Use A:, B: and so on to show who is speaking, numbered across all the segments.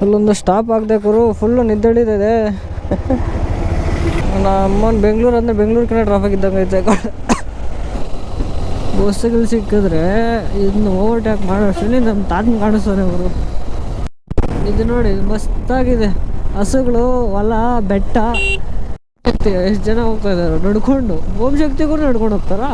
A: ಅಲ್ಲೊಂದು ಸ್ಟಾಪ್ ಆಗದೆ ಗುರು ಫುಲ್ಲು ನಿದ್ದಳಿದಿದೆ ನಮ್ಮನ್ನು ಬೆಂಗಳೂರು ಅಂದರೆ ಬೆಂಗಳೂರು ಟ್ರಾಫಿಕ್ ಇದ್ದಂಗೆ ಐತೆ ಬಸ್ಸುಗಳು ಸಿಕ್ಕಿದ್ರೆ ಇದನ್ನ ಓವರ್ಟೇಕ್ ಮಾಡೋಷ್ಟು ನಮ್ಮ ತಾತನ ಕಾಣಿಸ್ತಾರೆ ಅವರು ಇದು ನೋಡಿ, ಮಸ್ತಾಗಿದೆ. ಹಸುಗಳು, ಹೊಲ, ಬೆಟ್ಟ. ಎಷ್ಟು ಜನ ಹೋಗ್ತಾ ಇದ್ದಾರೆ ನಡ್ಕೊಂಡು ಓಂ ಶಕ್ತಿಗೂ ನಡ್ಕೊಂಡು ಹೋಗ್ತಾರಾ?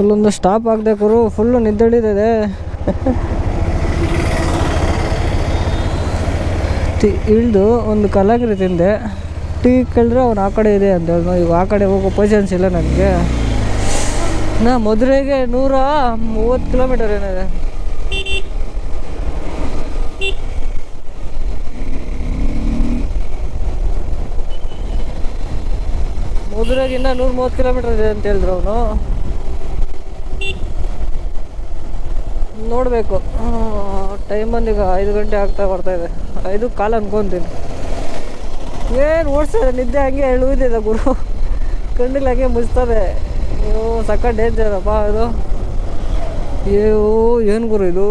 A: ಅಲ್ಲೊಂದು ಸ್ಟಾಪ್ ಆಗದೆ ಗುರು. ಫುಲ್ಲು ನಿದ್ದಳಿದಿದೆ ಟಿ ಇಳಿದು ಒಂದು ಕಲಾಗಿರಿ ತಿಂದೆ. ಟೀ ಕೇಳಿದ್ರೆ ಅವ್ನು ಆ ಕಡೆ ಇದೆ ಅಂತ ಈಗ ಆ ಕಡೆ ಹೋಗೋ ಪೊಸಿಷನ್ಸ್ ಇಲ್ಲ ನನಗೆ. ನಾ ಮದುವೆಗೆ ನೂರ ಮೂವತ್ತು ಕಿಲೋಮೀಟರ್ ಏನಿದೆ. ಮದುವೆಗೆ ಇನ್ನೂ ನೂರ ಮೂವತ್ತು ಕಿಲೋಮೀಟರ್ ಇದೆ ಅಂತ ಹೇಳಿದ್ರು ಅವನು. ನೋಡಬೇಕು. ಟೈಮ್ ಬಂದೀಗ ಐದು ಗಂಟೆ ಆಗ್ತಾ ಬರ್ತಾ ಇದೆ. ಐದು ಕಾಲ ಅನ್ಕೊಂತೀನಿ. ಏನು ಓಡಿಸ್ತದೆ ನಿದ್ದೆ ಹಂಗೆ ಎಳುವುದಿದೆ ಗುರು. ಕಣ್ಣಿಲ್ಲ ಹಂಗೆ ಮುಚ್ತದೆ ಅಯ್ಯೋ ಸಕ್ಕ ಡೇಂಜರಪ್ಪ ಅದು. ಅಯ್ಯೋ, ಏನು ಗುರು ಇದು?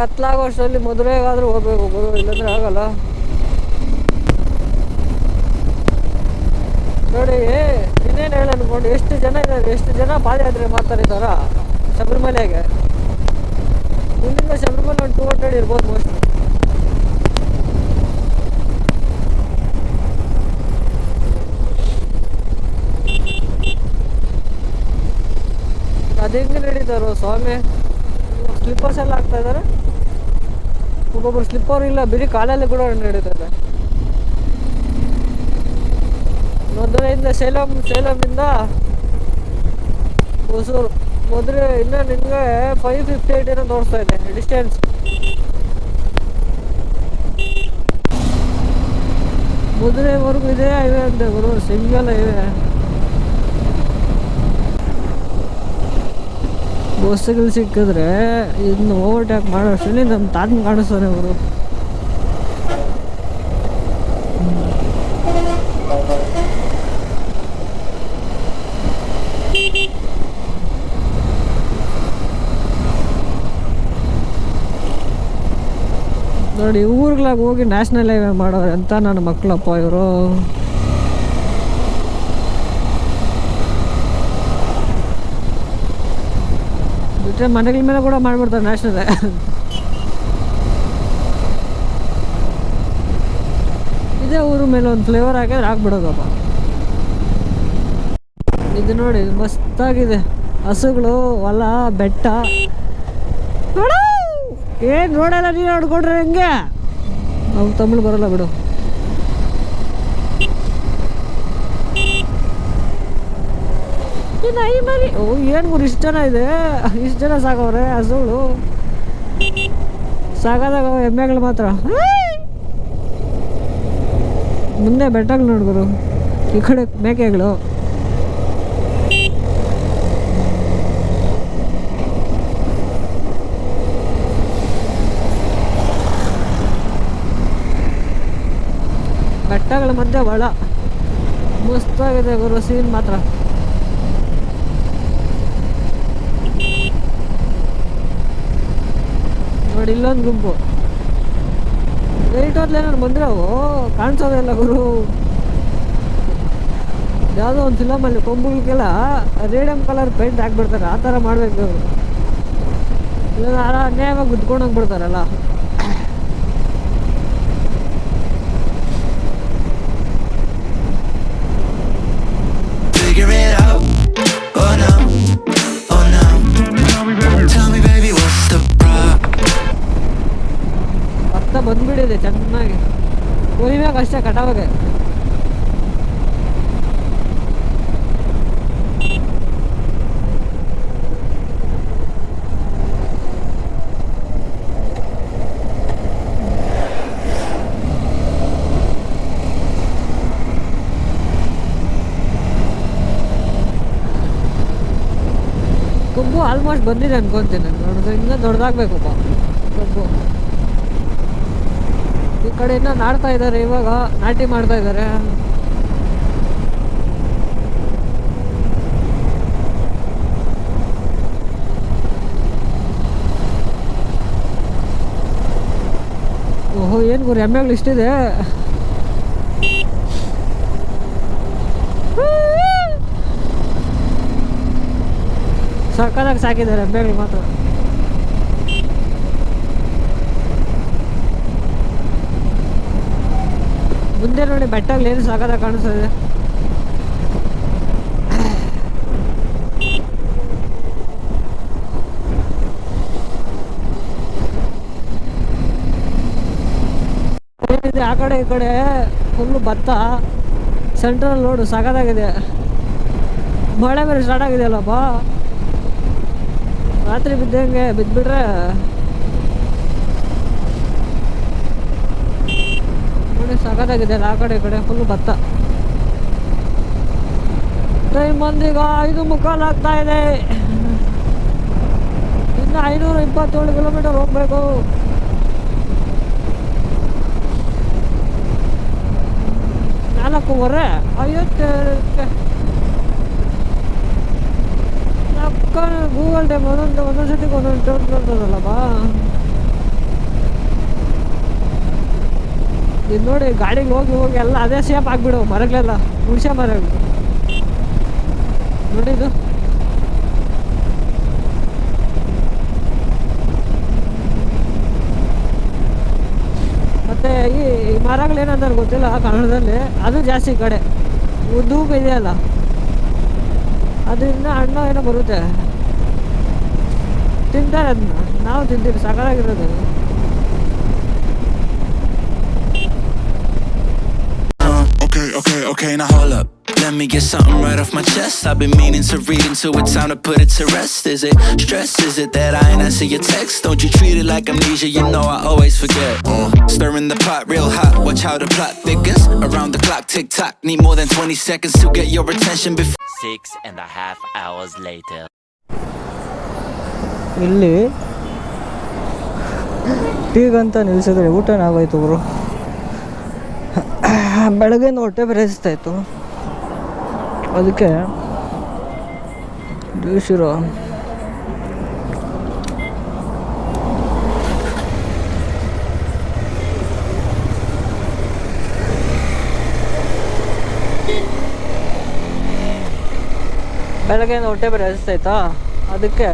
A: ಕತ್ಲಾಗೋ ಅಷ್ಟರಲ್ಲಿ ಮದುವೆಗಾದ್ರೂ ಹೋಗ್ಬೇಕು ಗುರು, ಇಲ್ಲಾಂದ್ರೆ ಆಗಲ್ಲ. ನೋಡಿ ಇನ್ನೇನು ಹೇಳ ಅನ್ಕೊಂಡು, ಎಷ್ಟು ಜನ ಇದ್ದಾರೆ, ಎಷ್ಟು ಜನ ಪಾದಯಾತ್ರೆ ಮಾಡ್ತಾರೆ ಶಬರಿಮಲೆಗೆ? ಮುಂದಿನ ಶಬರಿಮಲೆ ಒಂದು ಟೂ ಹಂಡ್ರೆಡ್ ಇರ್ಬೋದು ಮೋಸ್ಟ್ ಅದು ನಡೀತಾರೋ ಸ್ವಾಮಿ? ಸ್ಲಿಪ್ಪರ್ಸ್ ಎಲ್ಲ ಆಗ್ತಾ ಇದ್ದಾರೆ? ಒಬ್ಬೊಬ್ರು ಸ್ಲಿಪ್ಪರ್ ಇಲ್ಲ ಬರೀ ಕಾಲಲ್ಲಿ ಕೂಡ ನಡೀತದೆ. ಮಧುರೆಯಿಂದ ಸೇಲಂ ಸೇಲಮಿಂದ ಹೊಸೂರು. ಮದುವೆ ಇನ್ನು ನಿಮಗೆ ಫೈವ್ ಫಿಫ್ಟಿ ಏಯ್ಟ್ ಏನೋ ತೋರಿಸ್ತಾ ಇದೆ ಡಿಸ್ಟೆನ್ಸ್ ಮದುವೆವರೆಗೂ ಇದೆ ಹೈವೇ ಅಂತೆ ಗುರು ಸಿಂಗಲ್ ಹೈವೇ ಬಸ್ಸುಗಳು ಸಿಕ್ಕಿದ್ರೆ ಇನ್ನು ಓವರ್ಟೇಕ್ ಮಾಡೋ ನಮ್ಮ ತಾತನ ಕಾಣಿಸ್ತಾರೆ ಅವರು ನೋಡಿ, ಊರ್ಗಳಾಗ ಹೋಗಿ ನ್ಯಾಷನಲ್ ಹೈವೇ ಮಾಡೋರು ಅಂತ ನನ್ನ ಮಕ್ಕಳಪ್ಪ ಇವರು? ಬಿಟ್ಟರೆ ಮನೆಗಳ ಮೇಲೆ ಕೂಡ ಮಾಡಿಬಿಡ್ತಾರೆ ನ್ಯಾಷನಲ್ ಇದೇ ಊರು ಮೇಲೆ ಒಂದು ಫ್ಲೇವರ್ ಹಾಕಿದ್ರೆ ಹಾಕ್ಬಿಡೋದಪ್ಪ ಇದು ನೋಡಿ, ಮಸ್ತಾಗಿದೆ. ಹಸುಗಳು, ಹೊಲ, ಬೆಟ್ಟ. ನೋಡು! ಏನು ನೋಡಲ್ಲ ನೀನು ನೋಡ್ಕೊಂಡ್ರೆ ಹೆಂಗೆ? ನಾವು ತಮಿಳು ಬರಲ್ಲ ಬಿಡು ಈ ನಾಯಿ ಮರಿ? ಓ, ಏನು ಗುರು, ಇಷ್ಟು ಜನ ಇದೆ. ಇಷ್ಟು ಜನ ಸಾಕವ್ರೆ ಹಸುಗಳು. ಸಾಕಾದಾಗ ಎಮ್ಮೆಗಳು ಮಾತ್ರ! ಮುಂದೆ ಬೆಟ್ಟಗಳು ನೋಡ್ಗುರು ಈ ಕಡೆ ಮೇಕೆಗಳು. ಬೆಟ್ಟಗಳ ಮಧ್ಯೆ ಒಳ. ಮಸ್ತಾಗಿದೆ ಗುರು ಸೀನ್ ಮಾತ್ರ. ನೋಡಿ, ಇಲ್ಲೊಂದು ಗುಂಪು. ಲೈಟ್ ನಾನು ಬಂದ್ರೆ ಅವು, ಕಾಣಿಸೋದೇ ಇಲ್ಲ ಗುರು. ಯಾವುದೋ ಒಂದು ಫಿಲಮಲ್ಲಿ ಕೊಂಬುಗಳಿಗೆಲ್ಲ ರೇಡಿಯಂ ಕಲರ್ ಪೇಂಟ್ ಹಾಕ್ಬಿಡ್ತಾರೆ. ಆ ಥರ ಮಾಡಬೇಕು ಇಲ್ಲ ಅನ್ಯಾಯವಾಗಿ ಗುದ್ಕೊಂಡು ಹೋಗ್ಬಿಡ್ತಾರಲ್ಲ ಇದೆ ಚೆನ್ನಾಗಿ ಉರಿಬೇಕು ಅಷ್ಟೇ ಕಟಾವಾಗ ಕಬ್ಬು ಆಲ್ಮೋಸ್ಟ್ ಬಂದಿದೆ ಅನ್ಕೊಂತೀನಿ ನಾನು ದೊಡ್ಡದಾಗ ಇನ್ನೂ ದೊಡ್ಡದಾಗಬೇಕು ಕಬ್ಬು ಈ ಕಡೆಯಿಂದ ನಾಡ್ತಾ ಇದ್ದಾರೆ, ಇವಾಗ ನಾಟಿ ಮಾಡ್ತಾ ಇದ್ದಾರೆ. ಓಹೋ, ಏನು ಗುರು, ಎಮ್ಮೆಗಳು ಇಷ್ಟಿದೆ? ಸಕ್ಕದಾಗ ಸಾಕಿದ್ದಾರೆ ಎಮ್ಮೆಗಳು ಮಾತ್ರ. ಮುಂದೆ ನೋಡಿ ಬೆಟ್ಟ ಏನು ಸಾಗದ ಕಾಣಿಸ್ತದೆ. ಆ ಕಡೆ ಈ ಕಡೆ ಫುಲ್ಲು ಭತ್ತ ಸೆಂಟ್ರಲ್ ನೋಡು ಸಾಗದಾಗಿದೆ ಮಳೆ ಬೇರೆ ಸ್ಟಾರ್ಟ್ ಆಗಿದೆಯಲ್ಲಪ್ಪ ರಾತ್ರಿ ಬಿದ್ದಂಗೆ ಬಿದ್ದುಬಿಟ್ರೆ ಸಾಕಾಗಿದೆ ಆ ಕಡೆ, ಈ ಕಡೆ ಫುಲ್ ಭತ್ತ. ಟೈಮ್ ಬಂದೀಗ ಐದು ಮುಕ್ಕಾಲು ಆಗ್ತಾ ಇದೆ. ಇನ್ನು ಐನೂರ ಇಪ್ಪತ್ತೇಳು ಕಿಲೋಮೀಟರ್ ಹೋಗ್ಬೇಕು. ನಾಲ್ಕೂವರೆ? ಐವತ್ತೆ ಗೂಗಲ್ ಟೈಮ್ ಒಂದೊಂದು ಒಂದೊಂದು ಸತಿಗೆ ಒಂದೊಂದು ಟೋಟ್ ಬರ್ತದಲ್ಲಪ್ಪ ಇದು ನೋಡಿ ಗಾಡಿಗೆ ಹೋಗಿ ಹೋಗಿ ಎಲ್ಲ ಅದೇ ಸೇಫ್ ಆಗಿಬಿಡು ಮರಗಳೆಲ್ಲ, ಹುಣಸೆ ಮರಗಳು ನೋಡಿ ಇದು. ಮತ್ತೆ ಈ ಈ ಮರಗಳು ಏನಂತಾರೆ ಗೊತ್ತಿಲ್ಲ ಕನ್ನಡದಲ್ಲಿ ಅದು ಜಾಸ್ತಿ ಕಡೆ. ಉದ್ದೂಗ ಇದೆಯಲ್ಲ? ಅದರಿಂದ ಹಣ್ಣು ಏನೋ ಬರುತ್ತೆ. ತಿಂತಾರೆ ಅದನ್ನ. ನಾವು ತಿಂತೀವಿ ಸಕಲಾಗಿರೋದು
B: okay, okay, now hold up. Let me get something right off my chest. I've been meaning to read into it, time to put it to rest. Is it stress? Is it that I ain't answer your text? Don't you treat it like amnesia? You know I always forget. Uh, stirring the pot real hot, watch how the plot thickens. Around the clock, tick tock. Need more than 20 seconds to get your attention before.
C: Six and a half hours later.
A: ಇಲ್ಲಿ ಟೀಗಂತ ನಿಲ್ಸಿದ್ರೆ ಊಟನ ಆಗೋಯ್ತು ಬೆಳಗ್ಗೆ ಹೊಟ್ಟೆ ಬೆರೆಸ್ತಾಯಿತ್ತು. ಅದಕ್ಕೆ ಶಿರು ಇರೋ ಬೆಳಗ್ಗೆ ಹೊಟ್ಟೆ ಬರೆಸ್ತಾಯ್ತಾ ಅದಕ್ಕೆ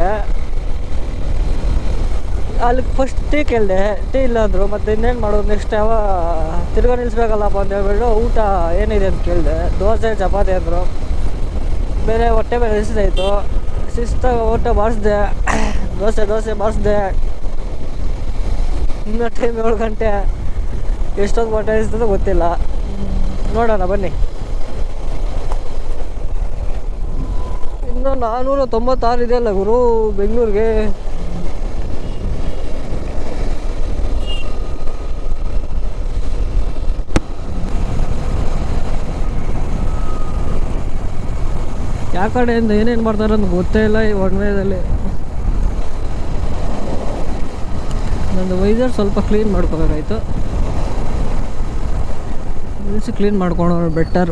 A: ಅಲ್ಲಿ ಫಸ್ಟ್ ಟೀ ಕೇಳಿದೆ, ಟೀ ಇಲ್ಲ ಅಂದರು, ಮತ್ತು ಇನ್ನೇನು ಮಾಡೋದು ನೆಕ್ಸ್ಟ್ ಯಾವ, ತಿರ್ಗಾ ನಿಲ್ಲಿಸ್ಬೇಕಲ್ಲಪ್ಪ ಅಂತ ಹೇಳ್ಬಿಟ್ಟು ಊಟ ಏನಿದೆ ಅಂತ ಕೇಳಿದೆ. ದೋಸೆ, ಚಪಾತಿ ಅಂದರು. ಬೇರೆ ಹೊಟ್ಟೆ ಮೇಲೆ ಹಸಿದಾಯಿತು ಶಿಸ್ತಾಗಿ ಹೊಟ್ಟೆ ಬಾರಿಸಿದೆ ದೋಸೆ ದೋಸೆ ಬಾರಿಸಿದೆ ಇನ್ನೂ ಟೈಮ್ ಏಳು ಗಂಟೆ. ಎಷ್ಟೊಂದು ಹೊಟ್ಟೆ ಹಸಿದ ಗೊತ್ತಿಲ್ಲ. ನೋಡೋಣ, ಬನ್ನಿ. ಇನ್ನು ನಾನ್ನೂರ ತೊಂಬತ್ತಾರು ಇದೆಯಲ್ಲ ಗುರು, ಬೆಂಗಳೂರಿಗೆ. ಯಾವ ಕಡೆಯಿಂದ ಏನೇನು ಮಾಡ್ತಾರೆ ಅಂತ ಗೊತ್ತೇ ಇಲ್ಲ ಈ ಒಣಮೇದಲ್ಲಿ ನಂದು ವೈಸರ್ ಸ್ವಲ್ಪ ಕ್ಲೀನ್ ಮಾಡ್ಕೋಬೇಕಾಯ್ತು. ನಿಲ್ಲಿಸಿ ಕ್ಲೀನ್ ಮಾಡ್ಕೊಳೋರು ಬೆಟರ್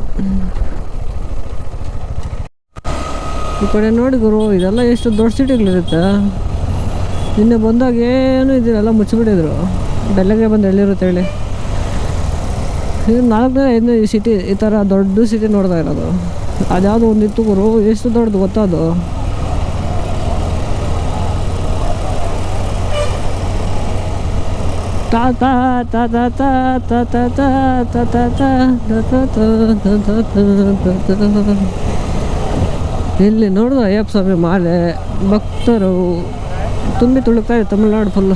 A: ಈ ಕಡೆ ನೋಡಿ ಗುರು, ಇದೆಲ್ಲ ಎಷ್ಟು ದೊಡ್ಡ ಸಿಟಿಗಳಿರುತ್ತೆ ನಿನ್ನೆ ಬಂದಾಗ ಏನು ಇದನ್ನೆಲ್ಲ ಮುಚ್ಚಿಬಿಟ್ಟಿದ್ರು. ಬೆಳಗ್ಗೆ ಬಂದು ಎಲ್ಲಿರುತ್ತೆ ಹೇಳಿ. ಇದು ನಾಲ್ಕನೇ ಐದನೇ ಈ ಸಿಟಿ ಈ ಥರ ದೊಡ್ಡ ಸಿಟಿ ನೋಡ್ತಾ ಇರೋದು. ಅದ್ಯಾವುದು ಒಂದಿತ್ತು ಗುರು ಎಷ್ಟು ದೊಡ್ಡದು ಗೊತ್ತದು ತಾತ ತಾತ ತಾತ ತಾತ ತಾತ ಇಲ್ಲಿ ನೋಡಿದ ಅಯ್ಯಪ್ಪ ಸ್ವಾಮಿ ಮಾಲೆ ಭಕ್ತರು ತುಂಬಿ ತುಳುಕ್ತಾರೆ ತಮಿಳ್ನಾಡು ಫುಲ್ಲು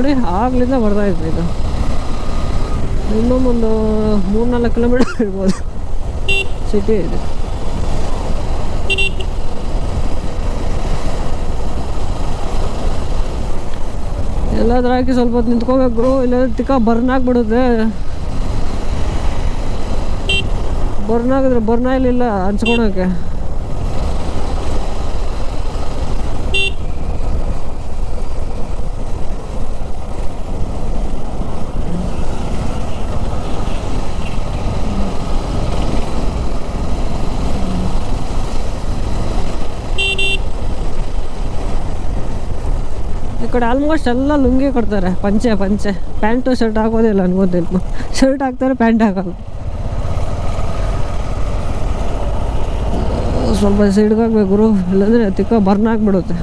A: ನೋಡಿ ಆಗ್ಲಿಂದ ಬರ್ತಾ ಇತ್ತು ಇದು ಇನ್ನೊಂದೊಂದು ಮೂರ್ನಾಲ್ಕು ಕಿಲೋಮೀಟರ್ ಇರ್ಬೋದು. ಸಿಟಿ ಇದೆ. ಎಲ್ಲಾದ್ರೂ ಹಾಕಿ ಸ್ವಲ್ಪ ಹೊತ್ತು ನಿಂತ್ಕೋಬೇಕು ಗುರು ಇಲ್ಲಾಂದ್ರೆ ತಿಕ್ಕ ಬರ್ನ್ ಆಗ್ಬಿಡುತ್ತೆ. ಬರ್ನ್ ಆಗಿದ್ರೆ ಬರ್ನ್ ಇಲ್ಲ ಹಂಚ್ಕೊಳಕ್ಕೆ ಈ ಕಡೆ ಆಲ್ಮೋಸ್ಟ್ ಎಲ್ಲ ಲುಂಗಿ ಕೊಡ್ತಾರೆ. ಪಂಚೆ ಪಂಚೆ. ಪ್ಯಾಂಟು ಶರ್ಟ್ ಹಾಕೋದಿಲ್ಲ ಅನ್ಕೋದಿಲ್ಲ ಶರ್ಟ್ ಹಾಕ್ತಾರೆ ಪ್ಯಾಂಟ್ ಹಾಕಲ್ಲ. ಸ್ವಲ್ಪ ಸೈಡ್ಗೆ ಇಲ್ಲಾಂದ್ರೆ ಗುರು. ಇಲ್ಲಾಂದರೆ ತಿಕ್ಕ ಬರ್ನ್ ಆಗಿಬಿಡುತ್ತೆ.